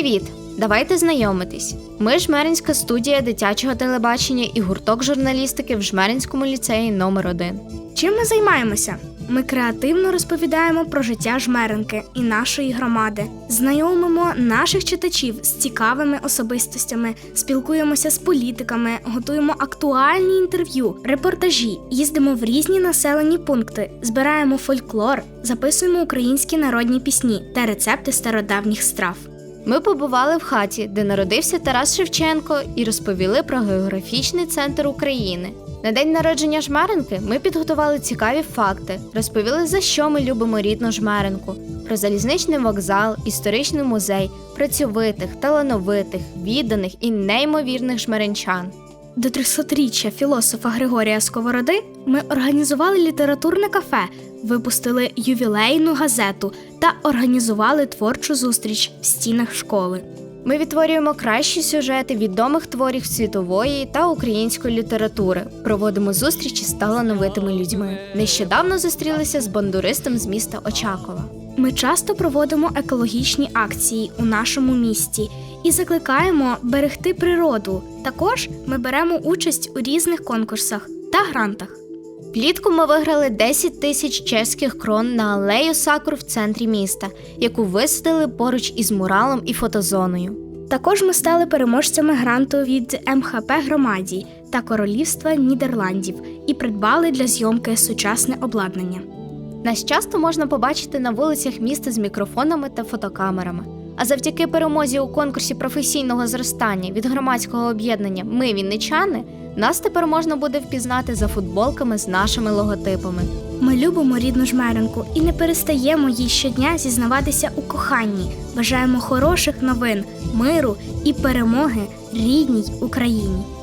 Привіт! Давайте знайомитись. Ми Жмеринська студія дитячого телебачення і гурток журналістики в Жмеринському ліцеї номер 1 Чим ми займаємося? Ми креативно розповідаємо про життя жмеренки і нашої громади, знайомимо наших читачів з цікавими особистостями, спілкуємося з політиками, готуємо актуальні інтерв'ю, репортажі, їздимо в різні населені пункти, збираємо фольклор, записуємо українські народні пісні та рецепти стародавніх страв. Ми побували в хаті, де народився Тарас Шевченко, і розповіли про географічний центр України. На день народження жмеренки ми підготували цікаві факти, розповіли, за що ми любимо рідну жмеренку, про залізничний вокзал, історичний музей, працьовитих, талановитих, відданих і неймовірних жмеренчан. До 300-річчя філософа Григорія Сковороди ми організували літературне кафе, випустили ювілейну газету та організували творчу зустріч в стінах школи. Ми відтворюємо кращі сюжети відомих творів світової та української літератури, проводимо зустрічі з талановитими людьми. Нещодавно зустрілися з бандуристом з міста Очакова. Ми часто проводимо екологічні акції у нашому місті і закликаємо берегти природу. Також ми беремо участь у різних конкурсах та грантах. Влітку ми виграли 10 тисяч чеських крон на алею сакур в центрі міста, яку висадили поруч із муралом і фотозоною. Також ми стали переможцями гранту від МХП Громаді та Королівства Нідерландів і придбали для зйомки сучасне обладнання. Нас часто можна побачити на вулицях міста з мікрофонами та фотокамерами. А завдяки перемозі у конкурсі професійного зростання від громадського об'єднання Ми Вінничани нас тепер можна буде впізнати за футболками з нашими логотипами. Ми любимо рідну жмеренку і не перестаємо їй щодня зізнаватися у коханні. Бажаємо хороших новин, миру і перемоги рідній Україні.